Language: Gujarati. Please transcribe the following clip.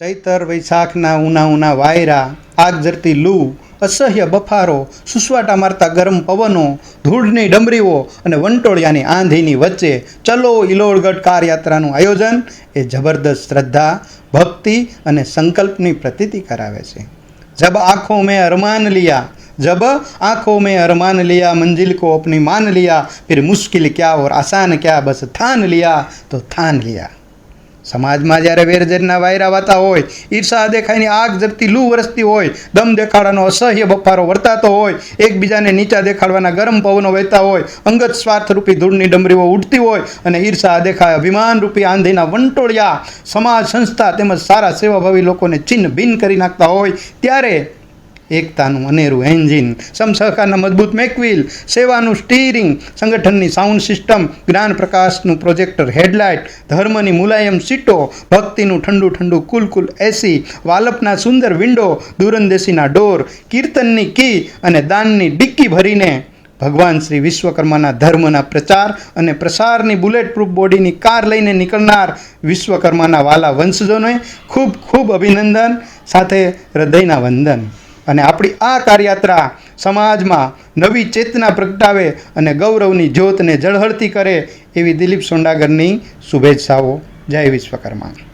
ચૈતર વૈશાખના ઉના ઉના વાયરા આગ જરતી લૂ અસહ્ય બફારો સુસવાટા મારતા ગરમ પવનો ધૂળની ડમરીઓ અને વંટોળિયાની આંધીની વચ્ચે ચલો ઇલોળગઢ કાર યાત્રાનું આયોજન એ જબરદસ્ત શ્રદ્ધા ભક્તિ અને સંકલ્પની પ્રતીતિ કરાવે છે જબ આંખોं में अरमान लिया जब आंखों में अरमान लिया मंजिल को अपनी मान लिया फिर मुश्किल क्या और आसान क्या बस ठान लिया तो ठान लिया સમાજમાં જ્યારે વેરઝેરના વાયરા વાતા હોય, ઈર્ષા દેખાયની આગ જરતી લૂ વરસતી હોય, દમ દેખાડવાનો અસહ્ય બફારો વર્તાતો હોય, એકબીજાને નીચા દેખાડવાના ગરમ પવનો વહેતા હોય, અંગત સ્વાર્થરૂપી ધૂળની ડમરીઓ ઉડતી હોય અને ઈર્ષા દેખાય અભિમાનરૂપી આંધીના વંટોળિયા સમાજ સંસ્થા તેમજ સારા સેવાભાવી લોકોને ચિન્હ ભિન્ન કરી નાખતા હોય, ત્યારે એકતાનું અનેરું એન્જિન સમસહકારના મજબૂત મેકવિલ, સેવાનું સ્ટીરિંગ સંગઠનની સાઉન્ડ સિસ્ટમ જ્ઞાન પ્રકાશનું પ્રોજેક્ટર હેડલાઇટ ધર્મની મુલાયમ સીટો, ભક્તિનું ઠંડુ ઠંડુ કુલ કુલ એસી વાલપના સુંદર વિન્ડો દૂરંદેશીના ડોર કીર્તનની કી અને દાનની ડિક્કી ભરીને ભગવાન શ્રી વિશ્વકર્માના ધર્મના પ્રચાર અને પ્રસારની બુલેટ પ્રૂફ બોડીની કાર લઈને નીકળનાર વિશ્વકર્માના વાલા વંશજોને ખૂબ ખૂબ અભિનંદન, સાથે હૃદયના વંદન. અને આપણી આ કાર્યાત્રા સમાજમાં નવી ચેતના પ્રગટાવે અને ગૌરવની જ્યોતને ઝળહળતી કરે એવી દિલીપ સોંડાગરની શુભેચ્છાઓ. જય વિશ્વકર્મા.